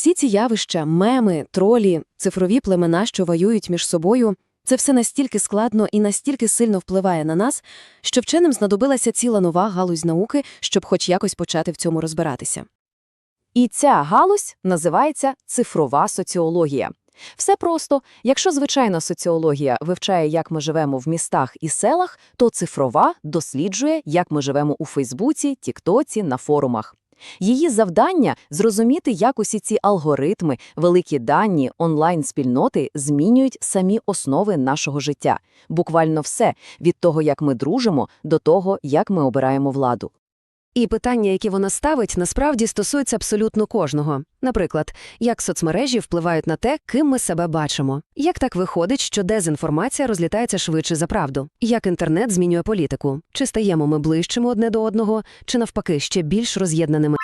Всі ці явища, меми, тролі, цифрові племена, що воюють між собою, це все настільки складно і настільки сильно впливає на нас, що вченим знадобилася ціла нова галузь науки, щоб хоч якось почати в цьому розбиратися. І ця галузь називається цифрова соціологія. Все просто, якщо звичайна соціологія вивчає, як ми живемо в містах і селах, то цифрова досліджує, як ми живемо у Фейсбуці, Тіктоці, на форумах. Її завдання – зрозуміти, як усі ці алгоритми, великі дані, онлайн-спільноти змінюють самі основи нашого життя. Буквально все – від того, як ми дружимо, до того, як ми обираємо владу. І питання, які вона ставить, насправді стосуються абсолютно кожного. Наприклад, як соцмережі впливають на те, ким ми себе бачимо. Як так виходить, що дезінформація розлітається швидше за правду? Як інтернет змінює політику? Чи стаємо ми ближчими одне до одного, чи навпаки ще більш роз'єднаними?